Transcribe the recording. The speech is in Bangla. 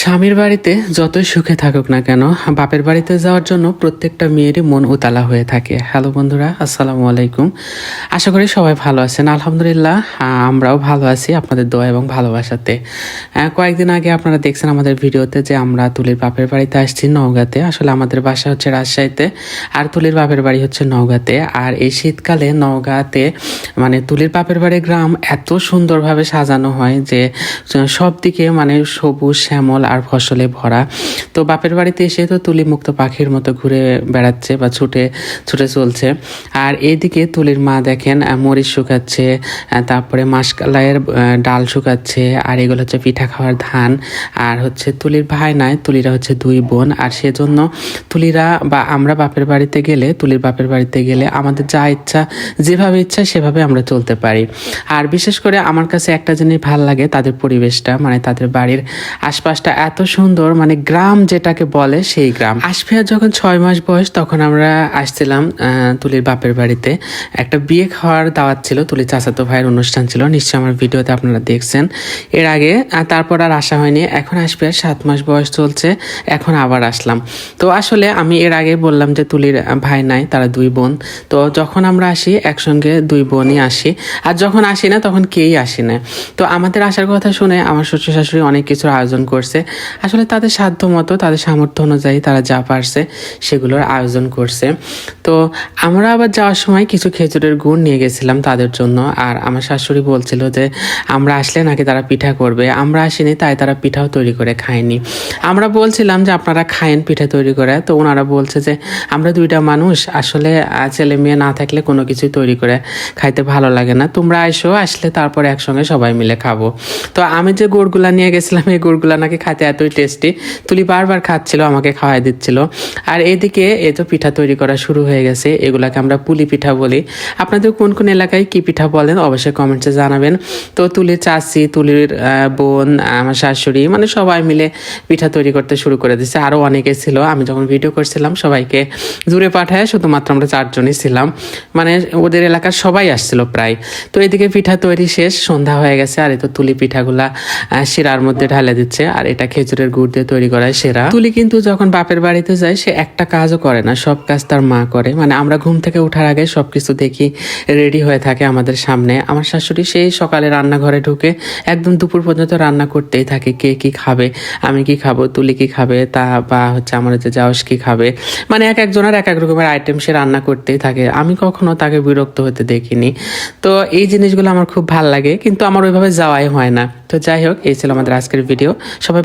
স্বামীর বাড়িতে যতই সুখে থাকুক না কেন, বাপের বাড়িতে যাওয়ার জন্য প্রত্যেকটা মেয়েরই মন উতালা হয়ে থাকে। হ্যালো বন্ধুরা, আসসালামু আলাইকুম। আশা করি সবাই ভালো আছেন। আলহামদুলিল্লাহ, আমরাও ভালো আছি আপনাদের দোয়া এবং ভালোবাসাতে। কয়েকদিন আগে আপনারা দেখছেন আমাদের ভিডিওতে যে আমরা তুলির বাপের বাড়িতে আসছি নওগাঁতে। আসলে আমাদের বাসা হচ্ছে রাজশাহীতে, আর তুলির বাপের বাড়ি হচ্ছে নওগাঁতে। আর এই শীতকালে নওগাঁতে মানে তুলির বাপের বাড়ি গ্রাম এত সুন্দরভাবে সাজানো হয় যে সব দিকে মানে সবুজ, শ্যামল আর ফসলে ভরা। তো বাপের বাড়িতে এসে তো তুলি মুক্ত পাখির মতো ঘুরে বেড়াচ্ছে বা ছুটে ছুটে চলছে। আর এইদিকে তুলির মা দেখেন মরিচ শুকাচ্ছে তারপরে মাসকালাইয়ের ডাল শুকাচ্ছে, আর এগুলো হচ্ছে পিঠা খাওয়ার ধান। আর হচ্ছে তুলির ভাই নাই, তুলিরা হচ্ছে দুই বোন। আর সেজন্য তুলিরা বা আমরা বাপের বাড়িতে গেলে, তুলির বাপের বাড়িতে গেলে আমাদের যা ইচ্ছা, যেভাবে ইচ্ছা সেভাবে আমরা চলতে পারি। আর বিশেষ করে আমার কাছে একটা জিনিস ভালো লাগে, তাদের পরিবেশটা মানে তাদের বাড়ির আশপাশটা এত সুন্দর মানে গ্রাম যেটাকে বলে সেই গ্রাম। আসফিয়া যখন ছয় মাস বয়স, তখন আমরা আসছিলাম তুলির বাপের বাড়িতে। একটা বিয়ে খাওয়ার দাওয়াত ছিল তুলির চাচাতো ভাইয়ের অনুষ্ঠান ছিল। নিশ্চয়ই আমার ভিডিওতে আপনারা দেখছেন। এর আগে তারপর আর আসা হয়নি। এখন আসফিয়ার সাত মাস বয়স চলছে, এখন আবার আসলাম। তো আসলে আমি এর আগে বললাম যে তুলির ভাই নাই, তারা দুই বোন। তো যখন আমরা আসি, একসঙ্গে দুই বোনই আসি। আর যখন আসি না, তখন কেই আসি না। তো আমাদের আসার কথা শুনে আমার শ্বশুর শাশুড়ি অনেক কিছুর আয়োজন করছে। আসলে তাদের সাধ্য মতো তাদের সামর্থ্য অনুযায়ী তারা যা পারছে সেগুলোর আয়োজন করছে। তো আমরা আবার যাওয়ার সময় কিছু খেজুরের গুড় নিয়ে গেছিলাম তাদের জন্য। আর আমার শাশুড়ি বলছিল যে, আমরা আসলে নাকি তারা পিঠা করবে। আমরা আসিনি, তাই তারা পিঠাও তৈরি করে খায়নি। আমরা বলছিলাম যে, আপনারা খায়েন পিঠা তৈরি করে। তো ওনারা বলছে যে, আমরা দুইটা মানুষ, আসলে ছেলে মেয়ে না থাকলে কোনো কিছুই তৈরি করে খাইতে ভালো লাগে না। তোমরা আইসো আসলে তারপরে একসঙ্গে সবাই মিলে খাব। তো আমি যে গুড়গুলা নিয়ে গেছিলাম, এই গুড়গুলা নাকি খাইতে এতই টেস্টি তুলি বারবার খাচ্ছিল, আমাকে খাওয়াই দিচ্ছিল। আর এদিকে এ তো পিঠা তৈরি করা শুরু হয়ে গেছে। এগুলাকে আমরা পুলি পিঠা বলি। আপনাদের কোন কোন এলাকায় কি পিঠা বলেন অবশ্যই কমেন্টসে জানাবেন। তো তুলির চাষি তুলির বোন, আমার শাশুড়ি মানে সবাই মিলে পিঠা তৈরি করতে শুরু করে দিচ্ছে আরও অনেকে ছিল। আমি যখন ভিডিও করছিলাম, সবাইকে দূরে পাঠায় শুধুমাত্র আমরা চারজনই ছিলাম। মানে ওদের এলাকার সবাই আসছিল প্রায়। তো এদিকে পিঠা তৈরি শেষ, সন্ধ্যা হয়ে গেছে। আর এ তো তুলি পিঠাগুলা শিরার মধ্যে ঢালে দিচ্ছে। আর এটা খেজুরের গুড় দিয়ে তৈরি করা হয় সেরা। তুলি কিন্তু যখন বাপের বাড়িতে যায়, সে একটা কাজও করে না, সব কাজ তার মা করে। মানে আমরা ঘুম থেকে ওঠার আগে সবকিছু দেখি, রেডি হয়ে থাকে আমাদের সামনে। আমার শাশুড়ি সেই সকালে রান্নাঘরে ঢুকে একদম দুপুর পর্যন্ত রান্না করতেই থাকে, কে কি খাবে, আমি কি খাব, তুলি কি খাবে, তা বা হচ্ছে আমার হচ্ছে যাওস কি খাবে। মানে এক একজনের এক এক রকমের আইটেম সে রান্না করতেই থাকে। আমি কখনো তাকে বিরক্ত হতে দেখিনি। তো এই জিনিসগুলো আমার খুব ভালো লাগে, কিন্তু আমার ওইভাবে যাওয়াই হয় না। তো যাই হোক, এই ছিল আমাদের আজকের ভিডিও সবাই